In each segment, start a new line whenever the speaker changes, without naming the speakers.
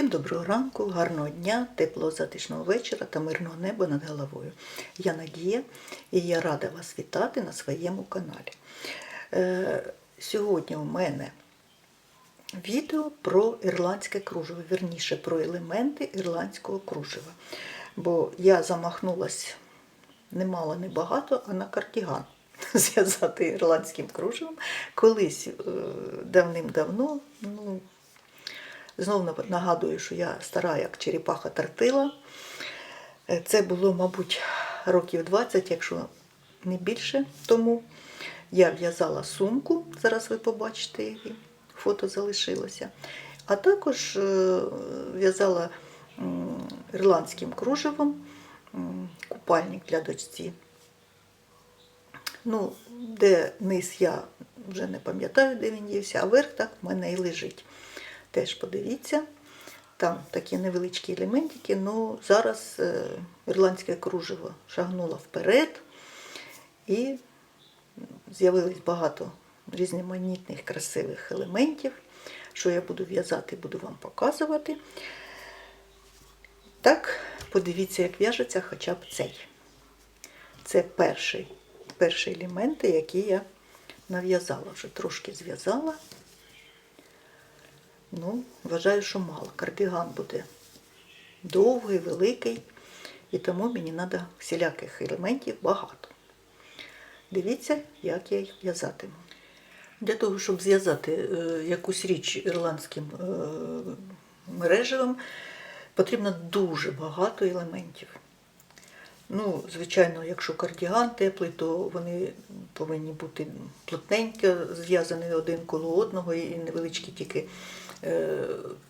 Всім доброго ранку, гарного дня, теплого затишного вечора та мирного неба над головою. Я Надія і я рада вас вітати на своєму каналі. Е, сьогодні у мене відео про ірландське кружево, вірніше про елементи ірландського кружева. Бо я замахнулась немало, не багато, а на кардіган зв'язати ірландським кружевом. Колись е, давним-давно, ну, Знову нагадую, що я стара, як черепаха тартила. Е, Це було, мабуть, років 20, якщо не більше тому. Я в'язала сумку, зараз ви побачите її, фото залишилося. А також е, в'язала ірландським кружевом купальник для дочці. Ну, де низ я вже не пам'ятаю, де він дівся, а верх так в мене і лежить. Теж подивіться. Там такі невеличкі елементики, але зараз е, ірландське кружево шагнуло вперед і з'явилось багато різноманітних красивих елементів. Що я буду в'язати, буду вам показувати. Так, подивіться, як в'яжеться хоча б цей. Це перший, перші елементи, які я нав'язала. Вже трошки зв'язала. Ну, вважаю, що мало. Кардиган буде довгий, великий, і тому мені треба всіляких елементів багато. Дивіться, як я їх в'язатиму. Для того, щоб зв'язати е, якусь річ ірландським е, мережевим, потрібно дуже багато елементів. Ну, звичайно, якщо кардіган теплий, то вони повинні бути плотненько зв'язані один коло одного і невеличкі тільки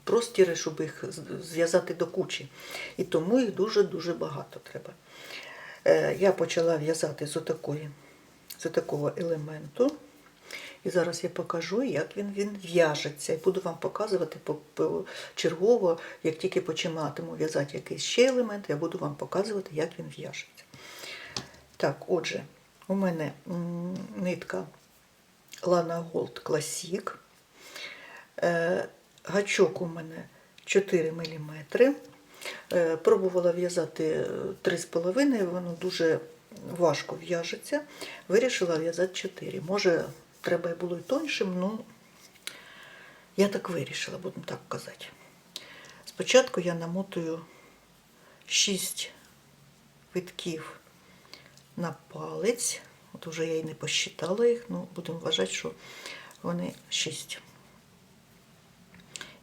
простіри, щоб їх зв'язати до кучі. І тому їх дуже-дуже багато треба. Е, Я почала в'язати з, отакої, з отакого елементу. І зараз я покажу, як він, він в'яжеться. І буду вам показувати по- по- чергово, як тільки починатиму в'язати якийсь ще елемент, я буду вам показувати, як він в'яжеться. Так, отже, у мене нитка Lana Gold Classic. Гачок у мене 4 мм. Е, Пробувала в'язати е, 3,5, воно дуже важко в'яжеться. Вирішила в'язати 4. Може, треба і було й тоншим, ну я так вирішила, будемо так казати. Спочатку я намотую 6 витків на палець. От уже я і не посчитала їх, ну будемо вважати, що вони 6.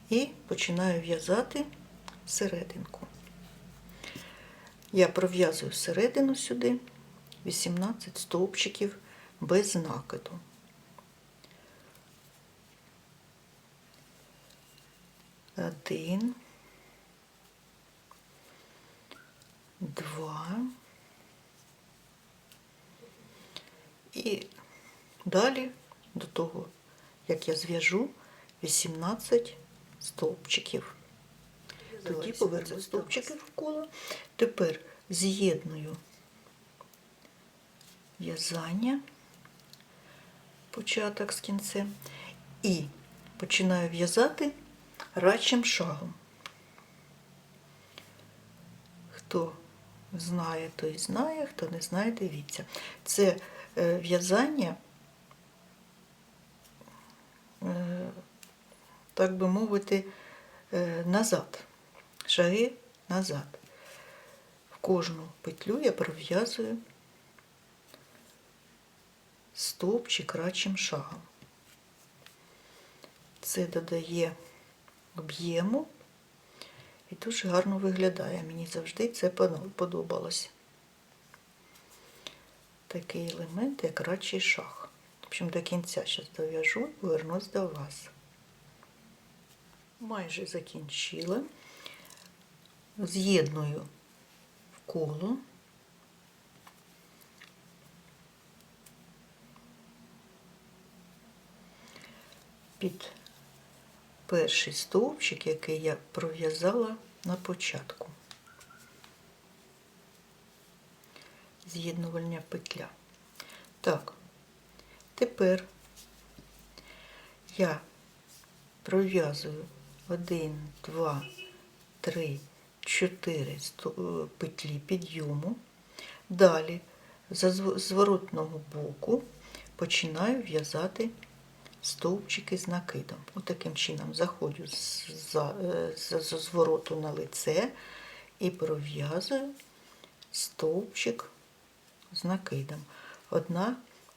І починаю в'язати серединку. Я пров'язую середину сюди 18 стовпчиків без накиду. Один, два. І далі до того, як я зв'яжу 18 стовпчиків. Тоді поверну стовпчики в коло. Тепер з'єдную в'язання, початок з кінцем, і починаю в'язати радшим шагом. Хто знає, той знає, хто не знає, дивіться. Це е, в'язання, так би мовити, е, назад, шаги назад. В кожну петлю я пров'язую стовпчик радшим шагом. Це додає об'єму і дуже гарно виглядає. Мені завжди це подо- подобалось. Такий елемент, як радший шаг. В общем, до кінця зараз дов'яжу і повернусь до вас. Майже закінчила. З'єдную в коло. Під перший стовпчик, який я пров'язала на початку. З'єднувальня петля. Так, тепер я пров'язую 1, 2, три, чотири сто- е, петлі підйому. Далі за зворотного боку починаю в'язати стовпчики з накидом. Отаким чином заходжу з, за, е, з, з звороту на лице і пров'язую стовпчик з накидом. Одна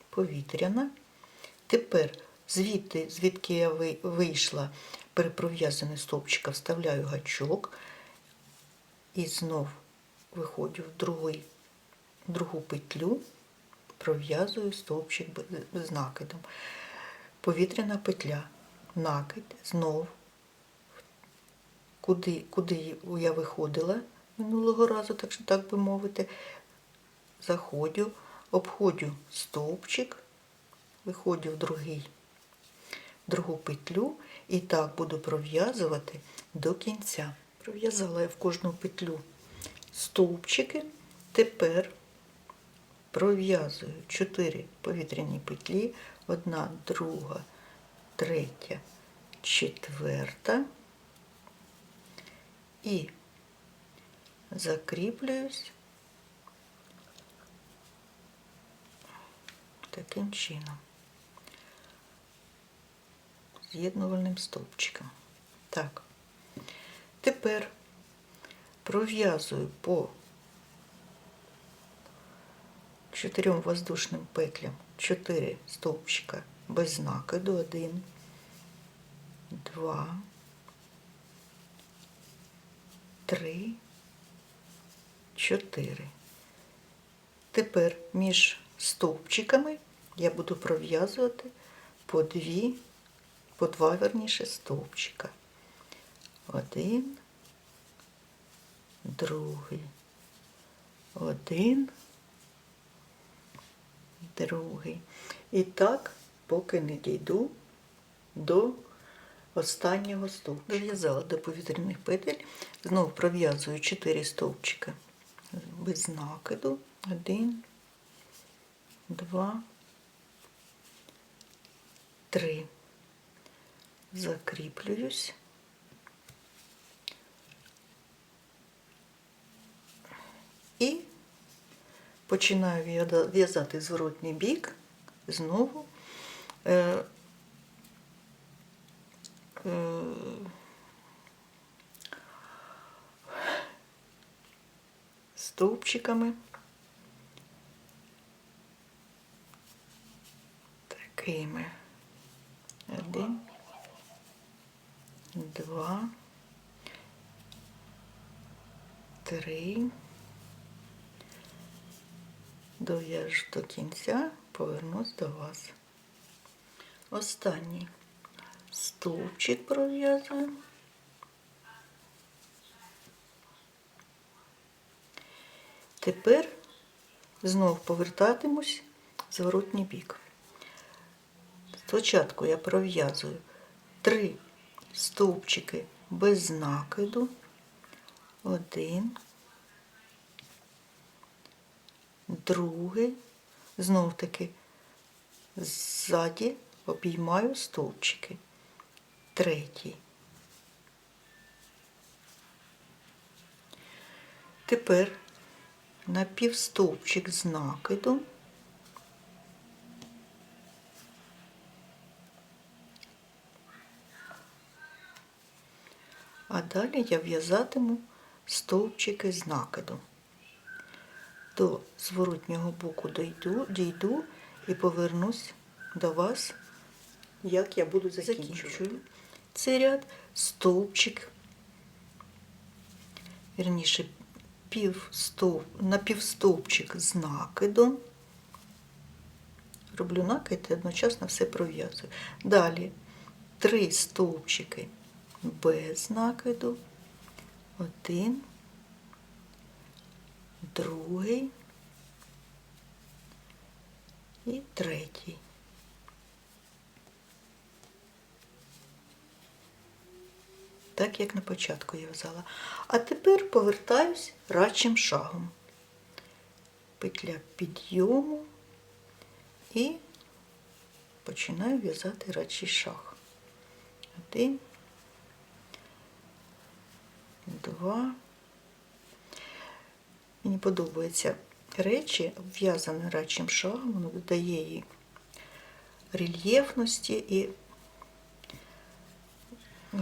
повітряна. Тепер звідти, звідки я вийшла при пров'язаний стовпчика, вставляю гачок і знов виходжу в другий, другу петлю, пров'язую стовпчик з накидом. Повітряна петля, накид, знов, куди, куди я виходила минулого разу, так, що- так би мовити, заходжу, обходжу стовпчик, виходжу в другий, другу петлю і так буду пров'язувати до кінця. Пров'язала я в кожну петлю стовпчики. Тепер пров'язую 4 повітряні петлі, одна, друга, третя, четверта і закріплююсь таким чином. З'єднувальним стовпчиком. Так. Тепер пров'язую по чотирьом воздушним петлям 4 стовпчика без накиду. 1, 2, 3, 4. Тепер між стовпчиками я буду пров'язувати по дві, по два верніше стовпчика. Один, другий, один, другий. І так, поки не дійду до останнього стовпчика. Дов'язала до повітряних петель, знову пров'язую 4 стовпчика без накиду. Один, два, три. Закріплююсь. І починаю в'язати зворотній бік знову. Е, е, стовпчиками. Такими. Один, два, три. Дов'яжу до кінця, повернусь до вас. Останній стовпчик пров'язуємо. Тепер знов повертатимусь в зворотній бік. Спочатку я пров'язую три стовпчики без накиду. Один, другий, знов таки ззаді обіймаю стовпчики. Третій. Тепер напівстовпчик з накидом. А далі я в'язатиму стовпчики з накидом. До зворотнього боку дійду, дійду і повернусь до вас, як я буду закінчувати. Цей ряд стовпчик, вірніше, пів стов, напівстовпчик з накидом. Роблю накид і одночасно все пров'язую. Далі три стовпчики без накиду. Один, другий і третій. Так, як на початку я в'язала. А тепер повертаюсь радшим шагом. Петля підйому і починаю в'язати радший шаг. Один, два. Мені подобаються речі, обв'язані рачим шагом, воно додає їй рельєфності і е,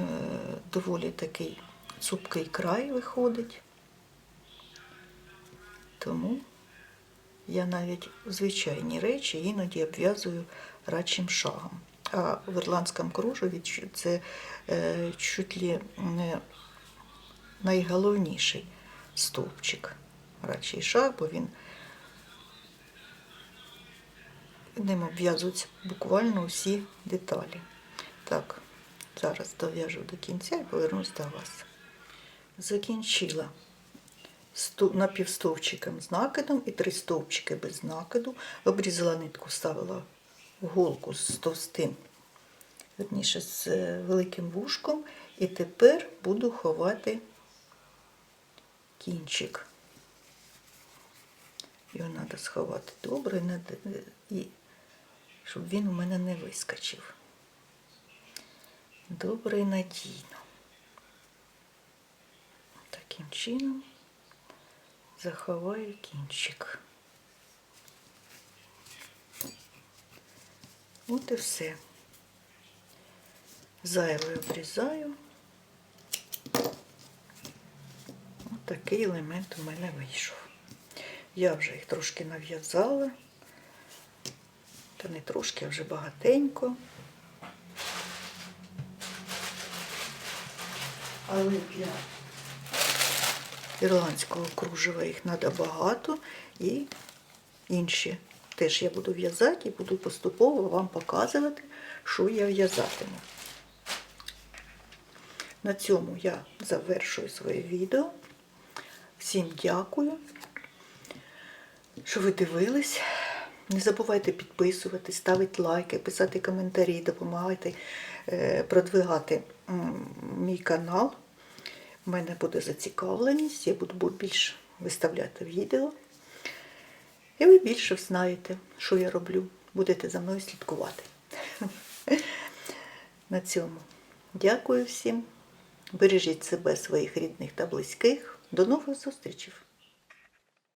доволі такий цупкий край виходить. Тому я навіть звичайні речі іноді обв'язую рачим шагом. А в ірландському кружеві це е, чуть ли не найголовніший стовпчик рачий шаг, бо він ним обв'язуються буквально усі деталі. Так, зараз дов'яжу до кінця і повернусь до вас. Закінчила напівстовпчиком з накидом і три стовпчики без накиду. Обрізала нитку, ставила голку з товстим, верніше з е, великим вушком. І тепер буду ховати кінчик. Його треба сховати добре, і щоб він у мене не вискочив. Добре і надійно. Таким чином заховаю кінчик. От і все. Зайве обрізаю. Такий елемент у мене вийшов. Я вже їх трошки нав'язала. Та не трошки, а вже багатенько. Але для ірландського кружева їх треба багато і інші теж я буду в'язати і буду поступово вам показувати, що я в'язатиму. На цьому я завершую своє відео. Всім дякую, що ви дивились. Не забувайте підписувати, ставити лайки, писати коментарі, допомагайте е, продвигати мій канал. У мене буде зацікавленість, я буду бу- більш виставляти відео. І ви більше знаєте, що я роблю. Будете за мною слідкувати. На цьому дякую всім. Бережіть себе, своїх рідних та близьких. До нових зустрічей!